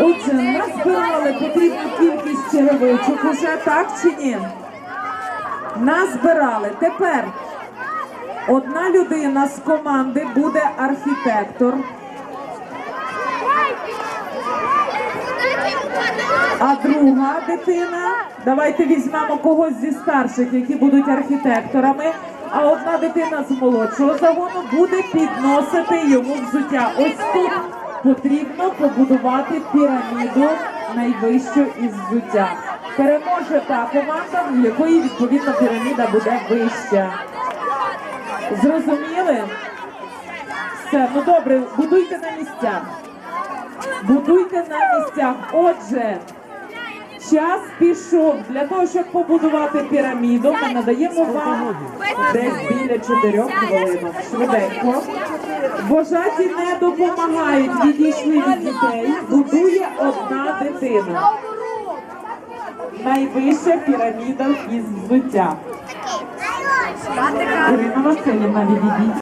Отже, назбирали потрібну кількість черевичок уже, так чи ні? Назбирали. Тепер одна людина з команди буде архітектор, а друга дитина. Давайте візьмемо когось зі старших, які будуть архітекторами. А одна дитина з молодшого загону буде підносити йому взуття. Ось тут потрібно побудувати піраміду найвищу із взуття. Переможе та команда, в якої відповідно піраміда буде вища. Зрозуміли? Все, ну добре, будуйте на місцях. Будуйте на місцях. Отже, час пішов для того, щоб побудувати піраміду. Ми надаємо вам десь біля чотирьох хвилинок. Швиденько. Вожаті не допомагають, відійшли від дітей. Будує одна дитина. Найвища піраміда із взуття. Ірина Васильівна, відійдіть.